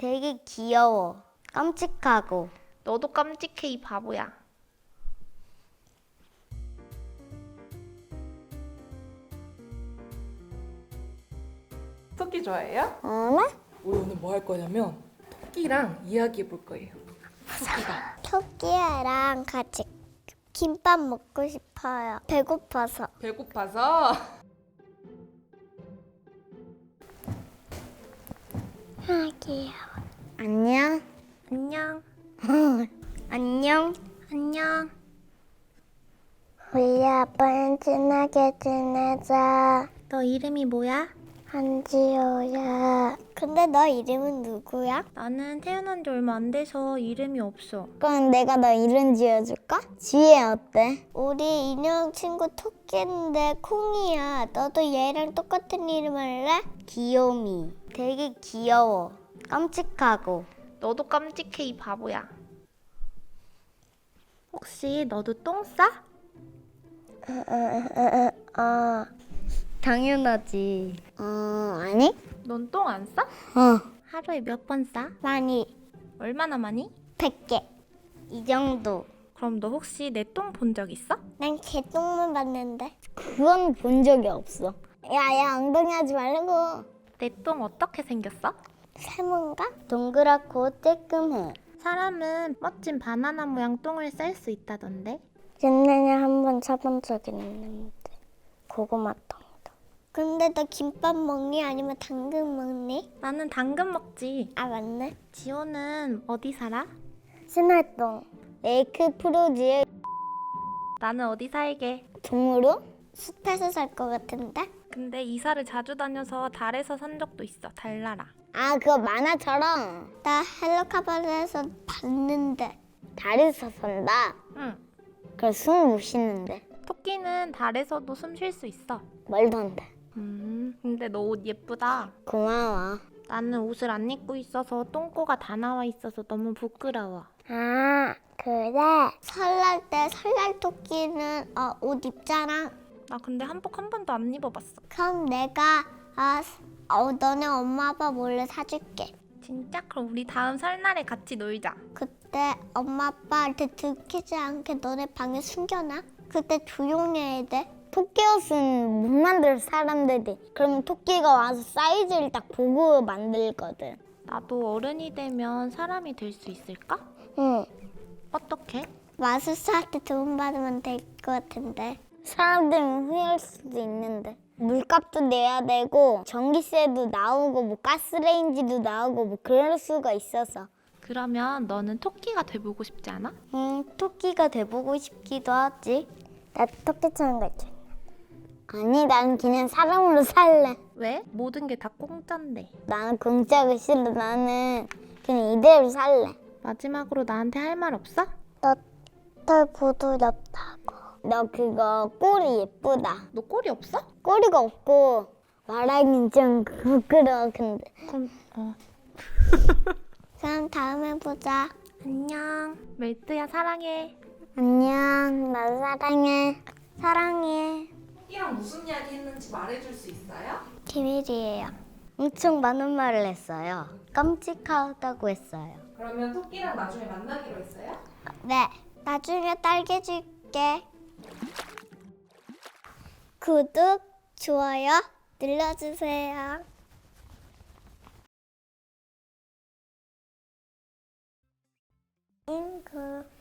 되게 귀여워. 깜찍하고. 너도 깜찍해 이 바보야. 토끼 좋아해요? 어머? 우리 오늘 뭐 할 거냐면 토끼랑 이야기해 볼 거예요. 토끼가 토끼랑 같이 김밥 먹고 싶어요. 배고파서. 배고파서 아, 귀여워. 안녕. 안녕. 안녕. 안녕. 우리 아빠는 친하게 지내자. 너 이름이 뭐야? 한지호야. 근데 너 이름은 누구야? 나는 태어난 지 얼마 안 돼서 이름이 없어. 그럼 내가 너 이름 지어줄까? 지혜 어때? 우리 인형 친구 토끼인데 콩이야. 너도 얘랑 똑같은 이름 할래? 귀요미. 되게 귀여워. 깜찍하고. 너도 깜찍해 이 바보야. 혹시 너도 똥 싸? 어, 당연하지. 어, 아니? 넌 똥 안 싸? 어, 하루에 몇 번 싸? 많이. 얼마나 많이? 100개. 이 정도. 그럼 너 혹시 내 똥 본 적 있어? 난 개똥만 봤는데. 그건 본 적이 없어. 야, 야, 엉덩이 하지 말라고. 내 똥 어떻게 생겼어? 세모인가? 동그랗고 쬐끔해. 사람은 멋진 바나나 모양 똥을 쌀 수 있다던데. 옛날에 한번 사본 적 있는데 고구마 똥도. 근데 너 김밥 먹니 아니면 당근 먹니? 나는 당근 먹지. 아 맞네. 지호는 어디 살아? 신활동. 레이크 프로지의 나는 어디 살게. 동으로 숲에서 살 것 같은데? 근데 이사를 자주 다녀서 달에서 산 적도 있어. 달나라. 아 그거 만화처럼. 나 헬로카바에서 봤는데. 달에서 산다. 응. 그럼 숨못 쉬는데. 토끼는 달에서도 숨 쉴 수 있어. 말도 안 돼. 음. 근데 너 옷 예쁘다. 고마워. 나는 옷을 안 입고 있어서 똥꼬가 다 나와 있어서 너무 부끄러워. 아 그래? 설날 때 설날 토끼는 어, 옷 입잖아. 나 근데 한복 한 번도 안 입어봤어. 그럼 내가 아, 어, 너네 엄마 아빠 몰래 사줄게. 진짜? 그럼 우리 다음 설날에 같이 놀자. 그때 엄마 아빠한테 들키지 않게 너네 방에 숨겨놔. 그때 조용히 해야 돼. 토끼 옷은 못 만들 사람들이. 그러면 토끼가 와서 사이즈를 딱 보고 만들거든. 나도 어른이 되면 사람이 될 수 있을까? 응. 어떻게? 마술사한테 도움 받으면 될 것 같은데. 사람들은 후회할 수도 있는데. 물값도 내야 되고 전기세도 나오고 뭐 가스레인지도 나오고 뭐 그럴 수가 있어서. 그러면 너는 토끼가 돼보고 싶지 않아? 음, 토끼가 돼보고 싶기도 하지. 나 토끼처럼 갈줄. 아니, 난 그냥 사람으로 살래. 왜? 모든 게 다 공짜인데. 나는 공짜가 싫어. 나는 그냥 이대로 살래. 마지막으로 나한테 할 말 없어? 너털 부드럽다고. 너 그거 꼬리 예쁘다. 너 꼬리 없어? 꼬리가 없고 말하긴 좀 부끄러워 근데. 그럼 어 그럼 다음에 보자. 안녕. 멜트야 사랑해. 안녕. 나 사랑해. 사랑해. 토끼랑 무슨 이야기 했는지 말해줄 수 있어요? 비밀이에요. 엄청 많은 말을 했어요. 깜찍하다고 했어요. 그러면 토끼랑 나중에 만나기로 했어요? 네. 나중에 딸기 줄게. 구독, 좋아요 눌러주세요. 잉크.